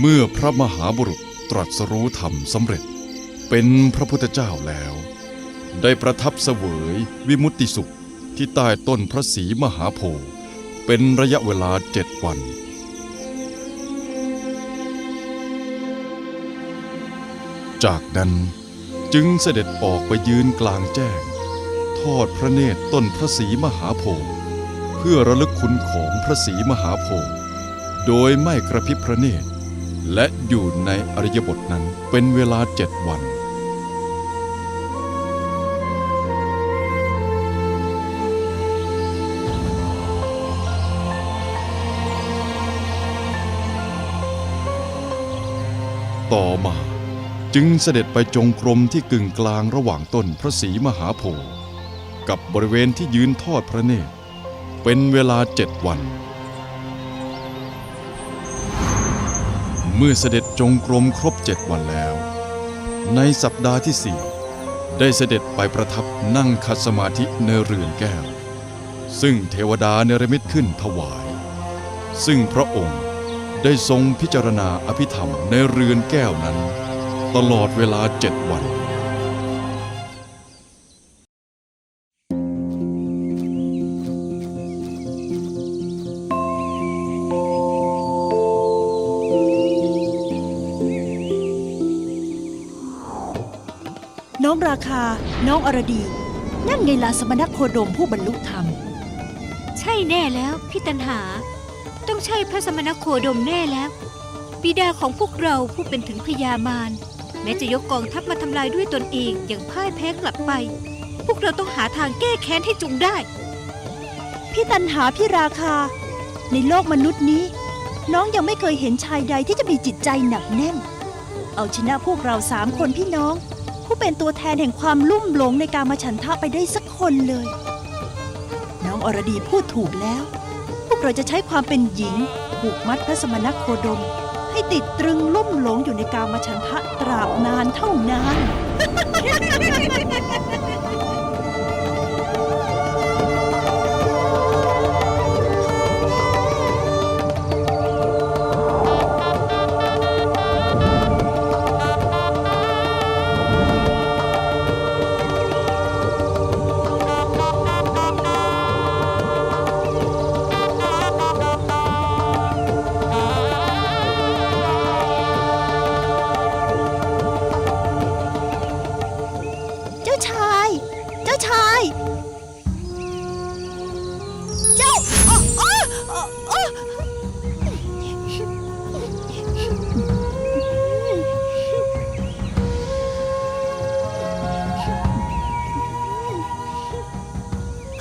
เมื่อพระมหาบุรุษตรัสรู้ธรรมสำเร็จ เป็นพระพุทธเจ้าแล้ว ได้ประทับเสวยวิมุตติสุขที่ใต้ต้นพระศรีมหาโพธิ์เป็นระยะเวลาเจ็ดวันจากนั้นจึงเสด็จออกไปยืนกลางแจ้ง ทอดพระเนตรต้นพระศรีมหาโพธิ์เพื่อระลึกคุณของพระศรีมหาโพธิ์โดยไม่กระพริบพระเนตร และอยู่ในอริยบทนั้นเป็นเวลาเจ็ดวัน ต่อมาจึงเสด็จไปจงกรมที่กึ่งกลางระหว่างต้นพระศรีมหาโพธิ์กับบริเวณที่ยืนทอดพระเนตร เป็นเวลาเจ็ดวัน เมื่อเสด็จจงกรมครบเจ็ดวันแล้ว ในสัปดาห์ที่สี่ได้เสด็จไปประทับนั่งคัดสมาธิในเรือนแก้ว ซึ่งเทวดาเนรมิตขึ้นถวาย ซึ่งพระองค์ได้ทรงพิจารณาอภิธรรมในเรือนแก้วนั้น ตลอดเวลาเจ็ดวัน ไงลาสมณโคดมผู้บรรลุธรรม ใช่แน่แล้วพี่ตันหา ต้องใช่พระสมณโคดมแน่แล้วบิดาของพวกเราผู้เป็นถึงพญามารแม้จะยกกองทัพมาทำลายด้วยตนเองอย่างพ่ายแพ้กลับไป พวกเราต้องหาทางแก้แค้นให้จุงได้ พี่ตันหาพี่ราคา ในโลกมนุษย์นี้ น้องยังไม่เคยเห็นชายใดที่จะมีจิตใจหนักแน่น เอาชนะพวกเราสามคนพี่น้อง ผู้เป็นตัวแทนแห่งความลุ่มหลงในการมาฉันทะไปได้สัก คนเลย น้องอรดีพูดถูกแล้ว พวกเราจะใช้ความเป็นหญิงผูกมัดพระสมณโคดม ให้ติดตรึงลุ่มหลงอยู่ในกามาฉันทะตราบนานเท่านาน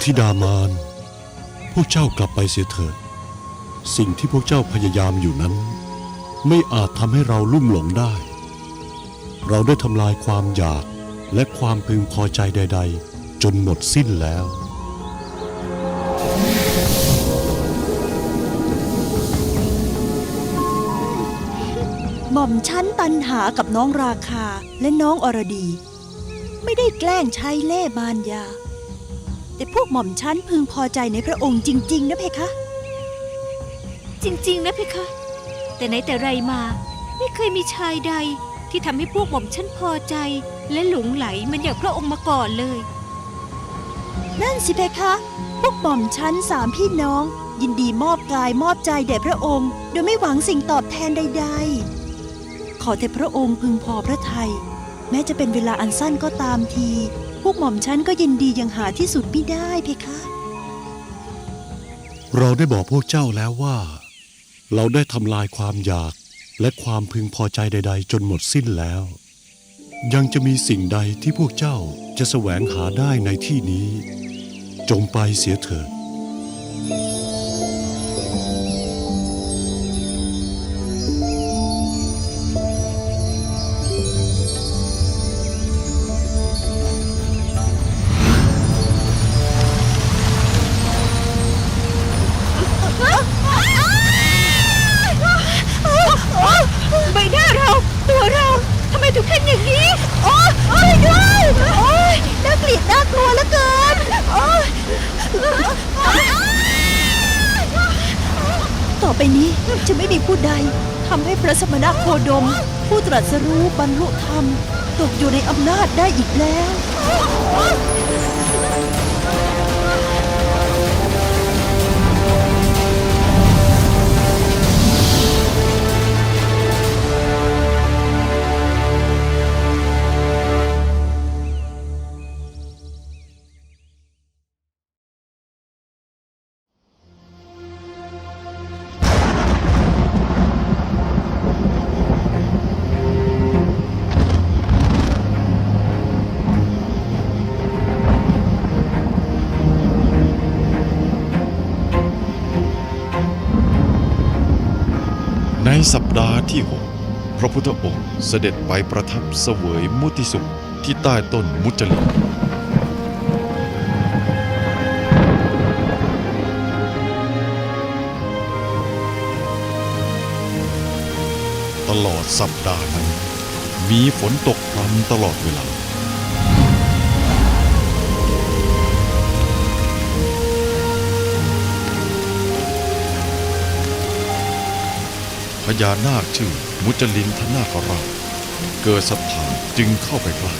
ธิดามาน พวกเจ้ากลับไปเสียเถิด สิ่งที่พวกเจ้าพยายามอยู่นั้น ไม่อาจทำให้เราลุ่มหลงได้ เราได้ทำลายความอยากและความพึงพอใจใด ๆ จนหมดสิ้นแล้วหม่อมชั้นตันหากับน้องราคาและน้องอรดี ไม่ได้แกล้งใช้เล่ห์มารยา แต่พวกหม่อมชั้นพึงพอใจในพระองค์จริง ๆ นะเพคะ จริง ๆ นะเพคะ แต่ไหนแต่ไรมา ไม่เคยมีชายใดที่ทำให้พวกหม่อมฉันพอใจ และหลงไหลเหมันอย่างพระองค์มาก่อนเลย นั่นสิเพคะ พวกหม่อมชั้นสามพี่น้อง ยินดีมอบกายมอบใจแด่พระองค์ โดยไม่หวังสิ่งตอบแทนใด ๆ ขอแต่พระองค์พึงพอพระทัยแม้จะเป็นเวลาอันสั้นก็ตามที พวกหม่อมฉันก็ยินดียังหาที่สุดไม่ได้เพคะ เราได้บอกพวกเจ้าแล้วว่า เราได้ทำลายความอยากและความพึงพอใจใด ๆ จนหมดสิ้นแล้ว ยังจะมีสิ่งใดที่พวกเจ้าจะแสวงหาได้ในที่นี้ จงไปเสียเถิด ไปนี้จะไม่มีผู้ใดทำให้พระสมณโคดม ผู้ตรัสรู้บรรลุธรรม ตกอยู่ในอำนาจได้อีกแล้ว สัปดาห์ที่6พระพุทธองค์เสด็จไปประทับเสวยมุติสุขที่ใต้ต้นมุจลิตลอดสัปดาห์นั้นมีฝนตกพรำตลอดเวลา พญานาคชื่อมุจลินทนาคราชเกิดศรัทธาจึงเข้าไปใกล้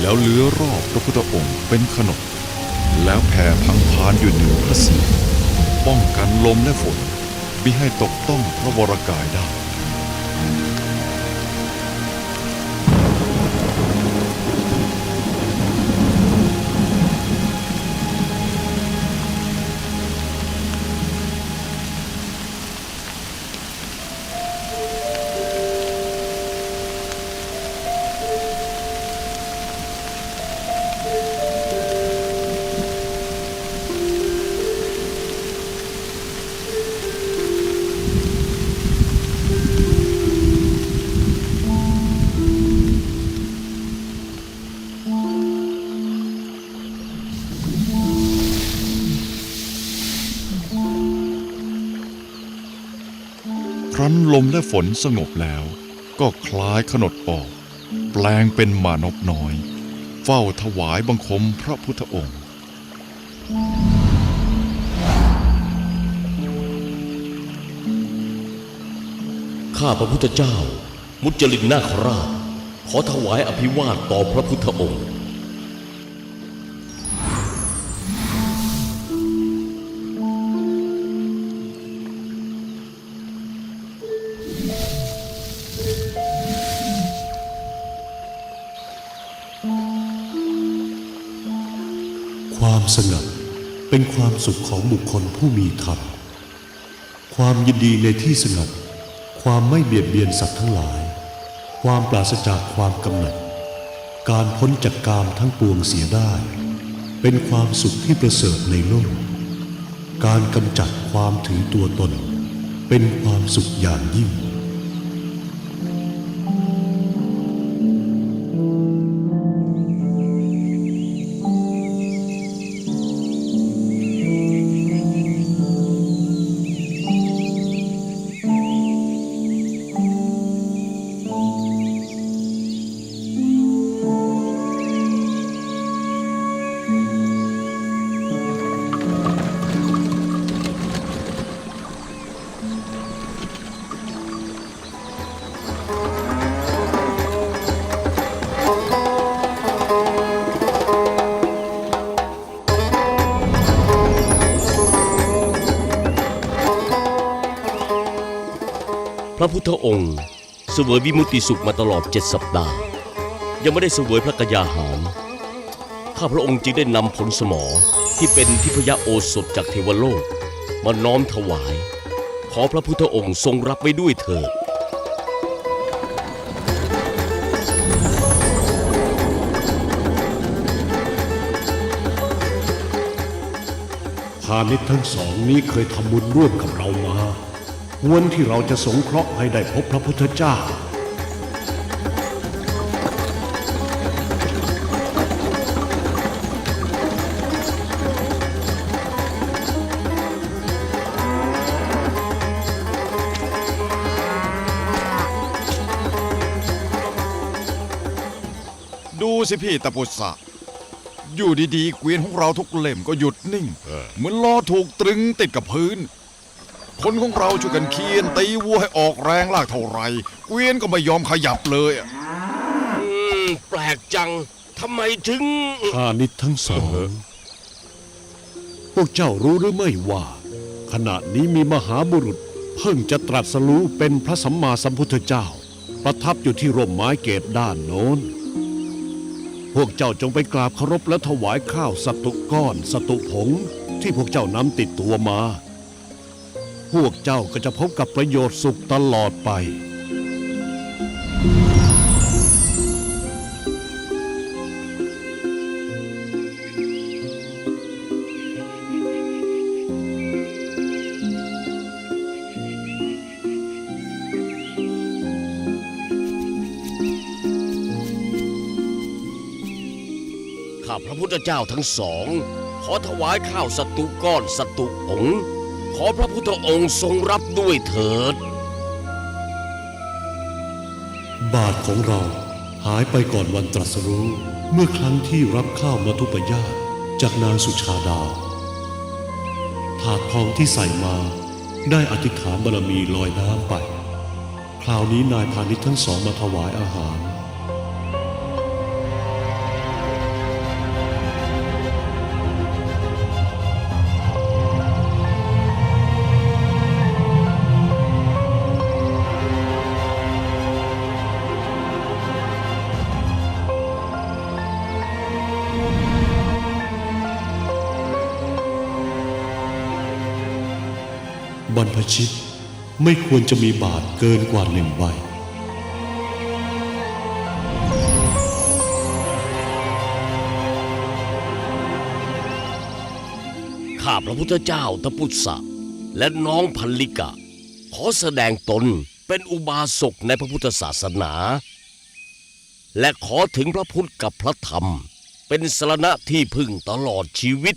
แล้วเลื้อรอบพระพุทธองค์เป็นขนมแล้วแผ่พังพานอยู่เหนือพระศีรป้องกันลมและฝนมิให้ตกต้องพระวรกายได้ มและฝนสงบแล้ว ก็คล้ายขนดออก แปลงเป็นมานพน้อย เฝ้าถวายบังคมพระพุทธองค์ ข้าพระพุทธเจ้า มุจลินนาคราช ขอถวายอภิวาทต่อพระพุทธองค์ สงัดเป็นความสุขของบุคคลผู้มีธรรม ความยินดีในที่สงัดความไม่เบียดเบียนสัตว์ทั้งหลาย ความปราศจากความกำหนัด การพ้นจากกามทั้งปวงเสียได้ เป็นความสุขที่ประเสริฐในโลก การกำจัดความถือตัวตน เป็นความสุขอย่างยิ่ง พระพุทธองค์ เสวยวิมุตติสุขมาตลอดเจ็ดสัปดาห์ ยังไม่ได้เสวยพระกยาหาร ข้าพระองค์จึงได้นำผลสมอที่เป็นทิพยโอสถจากเทวโลก มาน้อมถวาย ขอพระพุทธองค์ทรงรับไว้ด้วยเถิดพาณิชย์ทั้งสองนี้เคยทำบุญร่วมกับเรามา ควรที่เราจะสงเคราะห์ให้ได้พบพระพุทธเจ้า ดูสิพี่ตะปุษะอยู่ดีๆเกวียนของเราทุกเล่มก็หยุดนิ่งเหมือนล้อถูกตรึงติดกับพื้น คนของเราช่วยกันเคียนตีวัวให้ออกแรงลากเท่าไหรเกวียนก็ไม่ยอมขยับเลยอะอืมแปลกจังทำไมถึงพาณิชย์ทั้งสอง พวกเจ้ารู้หรือไม่ว่า ขณะนี้มีมหาบุรุษ เพิ่งจะตรัสรู้เป็นพระสัมมาสัมพุทธเจ้า ประทับอยู่ที่ร่มไม้เกตด้านโน้น พวกเจ้าจงไปกราบเคารพและถวายข้าวสตุก้อน สตุผง ที่พวกเจ้านำติดตัวมา พวกเจ้าก็จะพบกับประโยชน์สุขตลอดไป ข้าพระพุทธเจ้าทั้งสอง ขอถวายข้าวสตุก้อนสตุผงข อพระพุทธองค์ทรงรับด้วยเถิด บาทของเราหายไปก่อนวันตรัสรู้ เมื่อครั้งที่รับข้าวมาทุปยาตจากนางสุชาดา ถาดทองที่ใส่มาได้อธิษฐานบารมีลอยน้ำไป คราวนี้นายพาณิชย์ทั้งสองมาถวายอาหาร พชิต ไม่ควรจะมีบาทเกินกว่าหนึ่งใบข้าพระพุทธเจ้าตพุทธะและน้องพันลิกะ ขอแสดงตนเป็นอุบาสกในพระพุทธศาสนา และขอถึงพระพุทธกับพระธรรม เป็นสรณะที่พึ่งตลอดชีวิต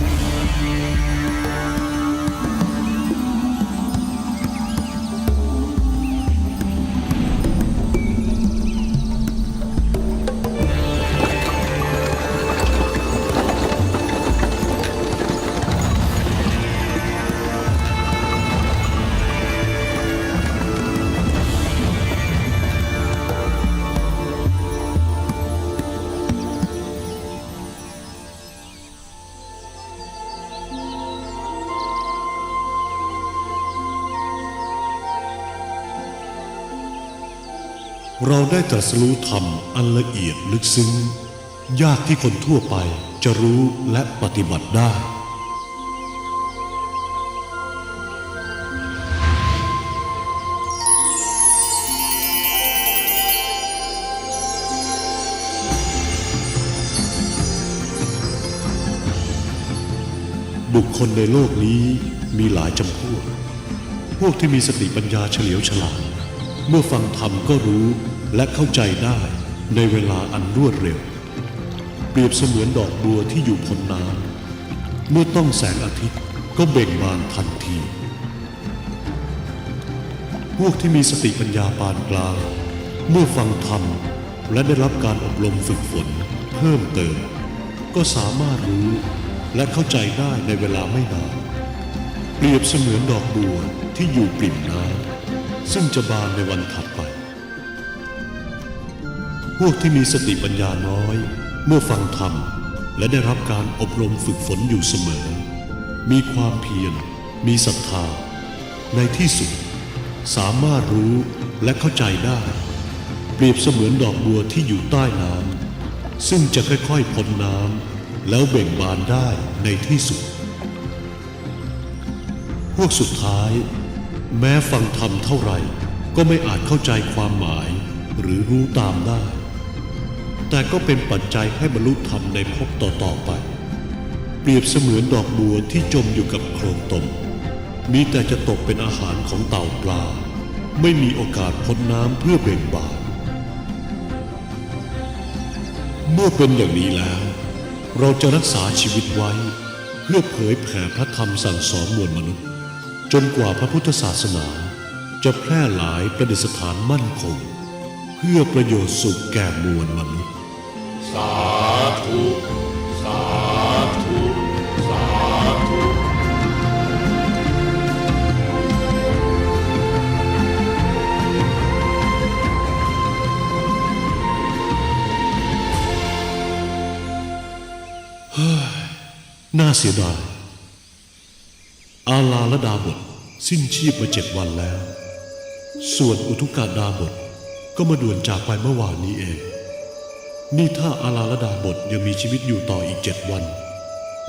เราได้ตรัสรู้ธรรมอันละเอียดลึกซึ้ง ยากที่คนทั่วไปจะรู้และปฏิบัติได้ บุคคลในโลกนี้มีหลายจำพวก พวกที่มีสติปัญญาเฉลียวฉลาดเมื่อฟังธรรมก็รู้ และเข้าใจได้ในเวลาอันรวดเร็ว เปรียบเสมือนดอกบัวที่อยู่พ้นน้ำเมื่อต้องแสงอาทิตย์ก็เบ่งบานทันที พวกที่มีสติปัญญาปานกลาง เมื่อฟังธรรมและได้รับการอบรมฝึกฝน เพิ่มเติม ก็สามารถรู้และเข้าใจได้ในเวลาไม่นานเปรียบเสมือนดอกบัวที่อยู่ปริ่มน้ำซึ่งจะบานในวันถัดไป วกที่มีสติปัญญาน้อย เมื่อฟังธรรม และได้รับการอบรมฝึกฝนอยู่เสมอ มีความเพียร มีศรัทธา ในที่สุด สามารถรู้และเข้าใจได้ เปรียบเสมือนดอกบัวที่อยู่ใต้น้ำซึ่งจะค่อยๆพ้นน้ำแล้วเบ่งบานได้ในที่สุด พวกสุดท้าย แม้ฟังธรรมเท่าไหร่ก็ไม่อาจเข้าใจความหมายหรือรู้ตามได้ แต่ก็เป็นปัจจัยให้บรรลุธรรมในภพต่อๆไป เปรียบเสมือนดอกบัวที่จมอยู่กับโคลนตม มีแต่จะตกเป็นอาหารของเต่าปลา ไม่มีโอกาสพ้นน้ำเพื่อเบ่งบานเมื่อเป็นอย่างนี้แล้ว เราจะรักษาชีวิตไว้ เพื่อเผยแผ่พระธรรมสั่งสอนมวลมนุษย์ จนกว่าพระพุทธศาสนาจะแพร่หลายประดิษฐานมั่นคง เพื่อประโยชน์สุขแก่มวลมนุษย์ น่าเสียดาย อาลาละดาบท สิ้นชีพมาเจ็ดวันแล้ว ส่วนอุทุกาดาบทก็มาด่วนจากไปเมื่อวานนี้เอง นี่ถ้าอาลาละดาบทยังมีชีวิตอยู่ต่ออีกเจ็ดวัน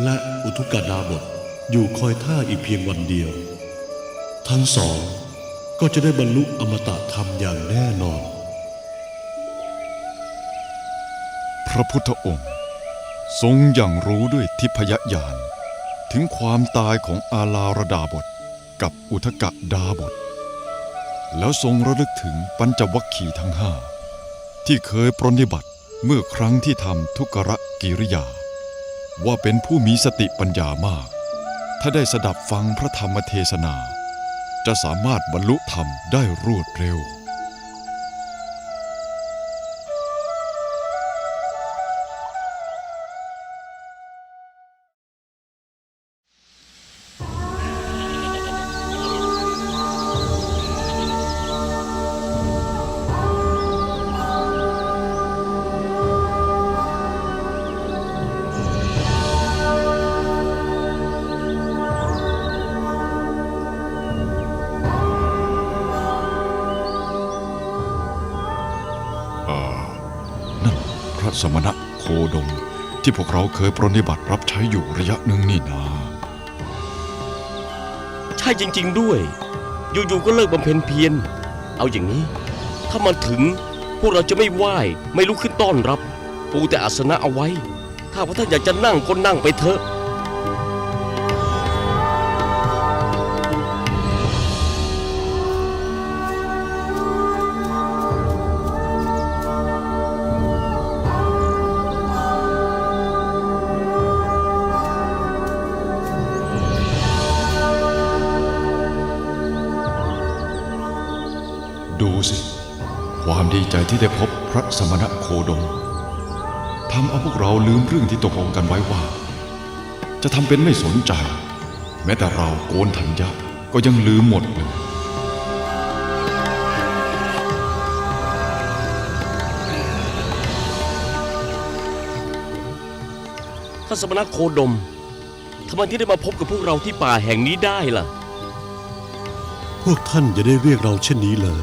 และอุทุกาดาบทอยู่คอยท่าอีกเพียงวันเดียว ทั้งสองก็จะได้บรรลุอมตะธรรมอย่างแน่นอน พระพุทธองค์ ทรงอย่างรู้ด้วยทิพยญาณถึงความตายของอาลาระดาบทกับอุทกะดาบท แล้วทรงระลึกถึงปัญจวัคคีย์ทั้งห้าที่เคยปรนนิบัติ เมื่อครั้งที่ทำทุกรกิริยา ว่าเป็นผู้มีสติปัญญามาก ถ้าได้สดับฟังพระธรรมเทศนา จะสามารถบรรลุธรรมได้รวดเร็ว ระสมณะโคดม ที่พวกเราเคยปรนนิบัติรับใช้อยู่ระยะหนึ่งนี่นา ใช่จริง ๆ ด้วย อยู่ๆก็เลิกบำเพ็ญเพียร เอาอย่างนี้ ถ้ามันถึงพวกเราจะไม่ไหว้ไม่ลุกขึ้นต้อนรับ ปูแต่อาสนะเอาไว้ ถ้าพระท่านอยากจะนั่งก็นั่งไปเถอะ ความดีใจที่ได้พบพระสมณะโคดมทำเอาพวกเราลืมเรื่องที่ตกลงกันไว้ว่า จะทำเป็นไม่สนใจ แม้แต่เราโกนถัญญะก็ยังลืมหมดเลยท่านสมณะโคดมทำไมที่ได้มาพบกับพวกเราที่ป่าแห่งนี้ได้ล่ะ พวกท่านจะได้เรียกเราเช่นนี้เลย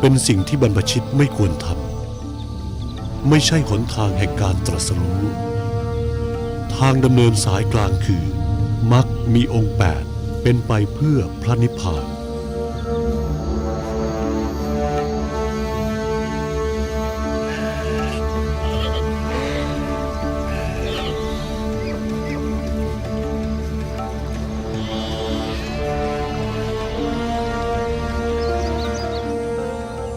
เป็นสิ่งที่บรรพชิตไม่ควรทำไม่ใช่หนทางแห่งการตรัสรู้ ทางดำเนินสายกลางคือมักมีองค์แปดเป็นไปเพื่อพระนิพพาน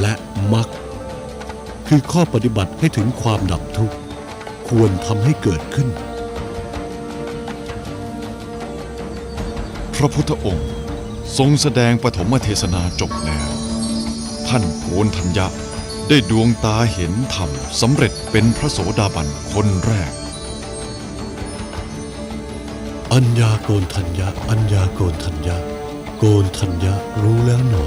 และมรรคคือข้อปฏิบัติให้ถึงความดับทุกข์ ควรทำให้เกิดขึ้น พระพุทธองค์ทรงแสดงปฐมเทศนาจบแล้ว ท่านโกนทัญญะได้ดวงตาเห็นธรรมสำเร็จเป็นพระโสดาบันคนแรก อัญญาโกนทัญญะอัญญาโกนทัญญะโกนทัญญะรู้แล้วหนอ